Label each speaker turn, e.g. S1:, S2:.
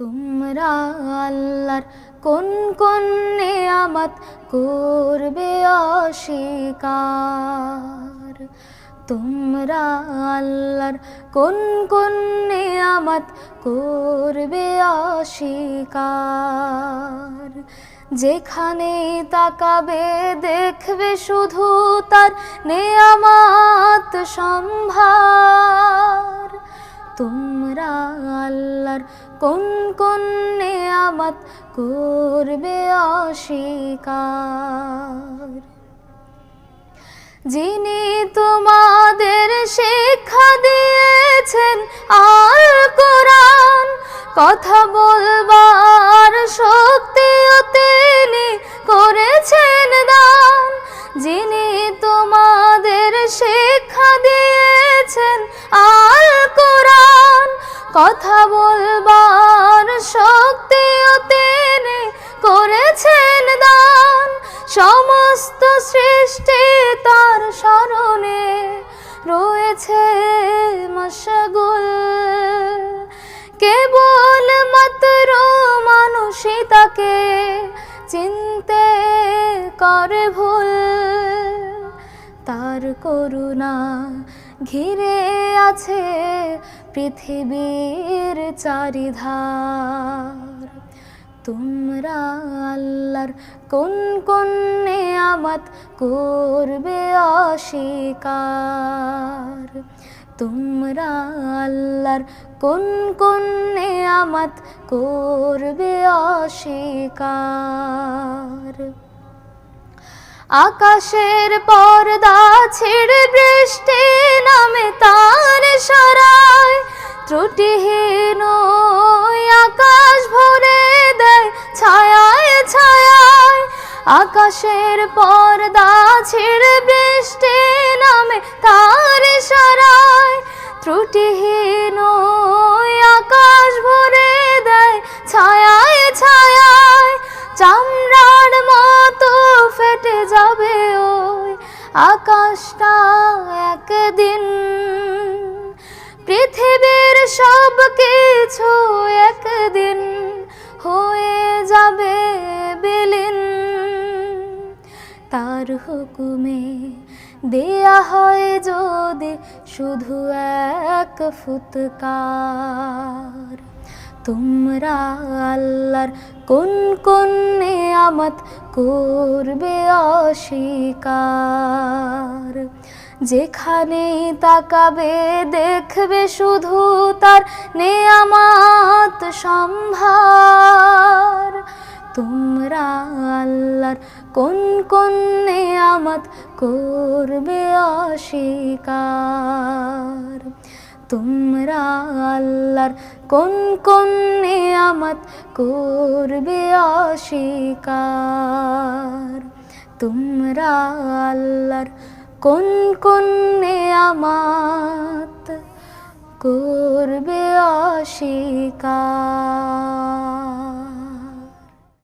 S1: তোমরা আল্লাহর কোন কোন নেয়ামত করবে অস্বীকার? তোমরা আল্লাহর কোন কোন নেয়ামত করবে অস্বীকার? যেখানে তাকাবে দেখবে শুধু তার নেয়ামত সম্ভার। তোমরা আল্লাহর কোন কোন নেয়ামত করবে অস্বীকার। যিনি তোমাদের শিক্ষা দিয়েছেন আর কোরআন কথা বলবার সমস্ত সৃষ্টি তার স্মরণে রয়েছে মশগুল। কেবল মাত্র মানুষই তাকে চিনতে করে ভুল। তার করুণা ঘিরে আছে পৃথিবীর চারিধার। তোমরা আল্লাহর কোন কোন নেয়ামত করবে অস্বীকার? তোমরা আল্লাহর কোন কোন নেয়ামত করবে অস্বীকার? আকাশের পর্দা ছেড়ে বৃষ্টি নামে তার সরায়, ত্রুটিহীন আকাশের পর্দা ছেড়ে বৃষ্টি নামে তার সরায়। ত্রুটিহীন আকাশ ভরে দেয়, ছায়ায় ছায়ায়। চামড়ার মতো ফেটে যাবে ওই আকাশটা একদিন। পৃথিবীর সব কিছু একদিন হয়ে যাবে। হুকুমে দেয়া হয় যদি শুধু এক ফুৎকার। তোমরা আল্লাহর কোন কোন নেয়ামত করবে অস্বীকার? যেখানে তাকাবে দেখবে শুধু তার নেয়ামত সম্ভার। তোমরা আল্লাহর কোন কোন নেয়ামত করবে অস্বীকার? তোমরা আল্লাহর কোন কোন নেয়ামত করবে অস্বীকার? তোমরা আল্লাহর কোন কোন নেয়ামত করবে অস্বীকার?